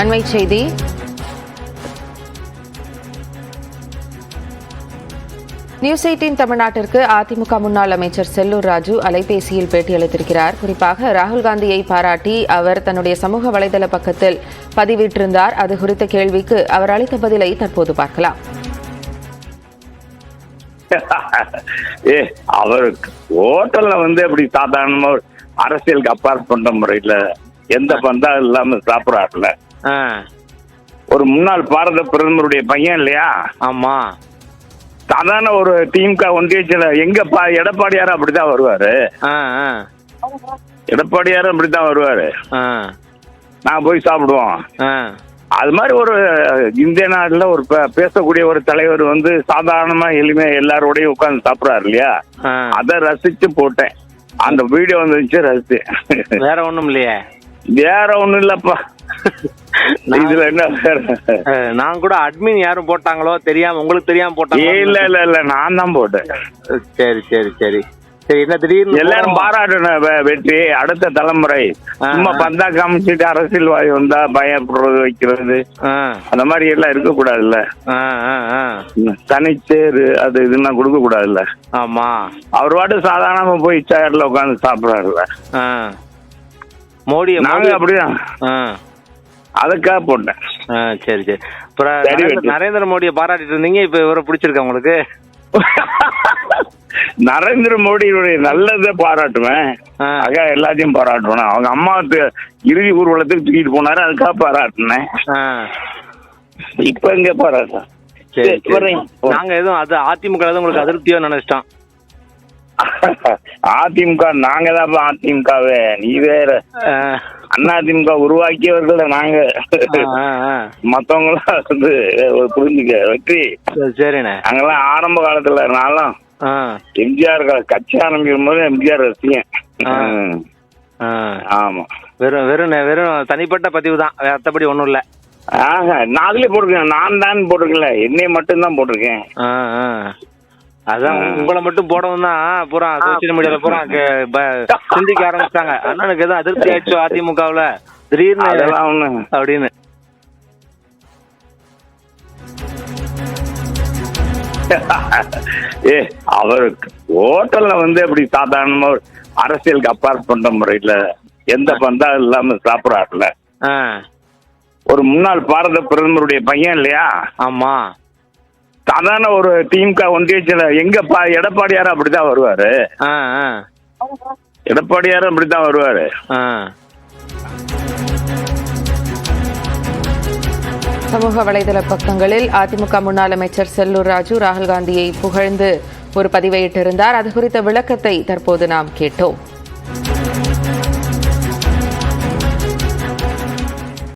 அண்மை செய்தி news eighteen தமிழ்நாட்டிற்கு அதிமுக முன்னாள் அமைச்சர் செல்லூர் ராஜு அலைபேசியில் பேட்டியளித்திருக்கிறார் குறிப்பாக ராகுல் காந்தியை பாராட்டி அவர் தன்னுடைய சமூக வலைதள பக்கத்தில் பதிவிட்டிருந்தார். அது குறித்த கேள்விக்கு அவர் அளித்த பதிலை தற்போது பார்க்கலாம். ஏ அவருக்கு ஹோட்டல்ல வந்து அப்படி சாதாரணமா அரசியலுக்கு அப்பாற்பட்ட முறையில எந்த பந்தா இல்லாம சாப்பிடறாருல ஒரு முன்னாள் பாரத பிரதமருடைய பையன் இல்லையா? ஆமா. சாதாரண ஒரு திமுக ஒன்றியத்துல எங்க பா எடப்பாடியாரும் அப்படித்தான் வருவாரு. எடப்பாடியாரும் அப்படித்தான் வருவாரு. நான் போய் சாப்பிடுவோம். அது மாதிரி ஒரு இந்திய நாட்டுல ஒரு பேசக்கூடிய ஒரு தலைவர் வந்து சாதாரணமா எளிமையா எல்லாரோடையும் உட்கார்ந்து சாப்பிடுறாரு இல்லையா. அதை ரசிச்சு போட்டேன். அந்த வீடியோ வந்துச்சு ரசிச்சு. வேற ஒண்ணும் இல்லையே. வேற ஒண்ணும் இல்லப்பா. இதுல என்ன அஹ், நான் கூட அட்மின் யாரும் போட்டாங்களோ தெரியாம உங்களுக்கு தெரியாம போட்டாங்க இல்ல இல்ல இல்ல நான் தான் போட்டேன். சரி சரி சரி. சரி என்ன திடீர்னு எல்லாரும் பாராட்டணும் வெற்றி. அடுத்த தலைமுறை. சும்மா. பந்தா காமிச்சிட்டு அரசியல்வாதி வந்தா பயப்படுறது வைக்கிறது. அந்த மாதிரி எல்லாம் இருக்க கூடாதுல்ல. தனிச்சேரு அது இதுன்னா கொடுக்க கூடாதுல்ல ஆமா. அவர் பாட்டு சாதாரணமா போய் சேர்ல உட்காந்து சாப்பிடுறாருல்ல. ஆ. மோடி நாங்க அப்படிதான். அதுக்காக போட்டேன். சரி சரி. அப்புறம் நரேந்திர- மோடியை பாராட்டிட்டு இருந்தீங்க இப்ப இவரை பிடிச்சிருக்கா உங்களுக்கு? நரேந்திர மோடியுடைய நல்லதை பாராட்டுவேன். ஆக எல்லாத்தையும் பாராட்டுவேன். அவங்க அம்மாவுக்கு இறுதி ஊர்வலத்துக்கு தூக்கிட்டு போனாரு அதுக்காக பாராட்டினேன். இப்ப எங்க பாராட்ட சரி சரி. வரேன். நாங்க எதுவும் அது அதிமுக உங்களுக்கு அதிருப்தியோ நினைச்சிட்டோம். அதிமுக நாங்க தான் அதிமுகவே. நீ வேற. ஆ, அதிமுக உருவாக்கியவர்கள் நாங்க. மத்தவங்களாம் வந்து ஒரு புரிஞ்சுக்க வெற்றி. சரி, சரிண்ணே. நாங்கெல்லாம் ஆரம்ப காலத்துல நானும் ஆ. எம்ஜிஆர் கட்சி ஆரம்பிக்கும் போது எம்ஜிஆர் ரசிகன். ஆமா. வெறும் வெறும் வெறும் தனிப்பட்ட பதிவு தான் மற்றபடி ஒன்றும் இல்லை. ஆஹா நான் அதுலயே போட்டிருக்கேன். நான் தான் போட்டிருக்கல என்னைய மட்டும் தான் போட்டிருக்கேன் அதான். உங்களை மட்டும் போடவும் தான் பூரா சோசியல் மீடியால பூரா சிந்திக்க ஆரம்பிச்சிட்டாங்க. அண்ணனுக்கு எதுவும் அதிருப்தி ஆயிடுச்சோ அதிமுகவுல? திடீர்னு அப்படின்னு. ஏ அவருக்கு ஹோட்டல்ல வந்து அப்படி சாதாரணமா அரசியலுக்கு அப்பாற்பட்ட முறையில எந்த பந்தா இல்லாம சாப்பிடறாருல ஒரு முன்னாள் பாரத பிரதமருடைய பையன் இல்லையா? ஆமா. சாதாரண ஒரு திமுக ஒன்றியத்துல எங்க பா எடப்பாடியாரும் அப்படித்தான் வருவாரு. எடப்பாடியாரும் அப்படித்தான் வருவாரு. சமூக வலைதள பக்கங்களில் அதிமுக முன்னாள் அமைச்சர் செல்லூர் ராஜு ராகுல் காந்தியை புகழ்ந்து ஒரு பதிவை இட்டிருந்தார். அது குறித்த விளக்கத்தை தற்போது நாம் கேட்டோம்.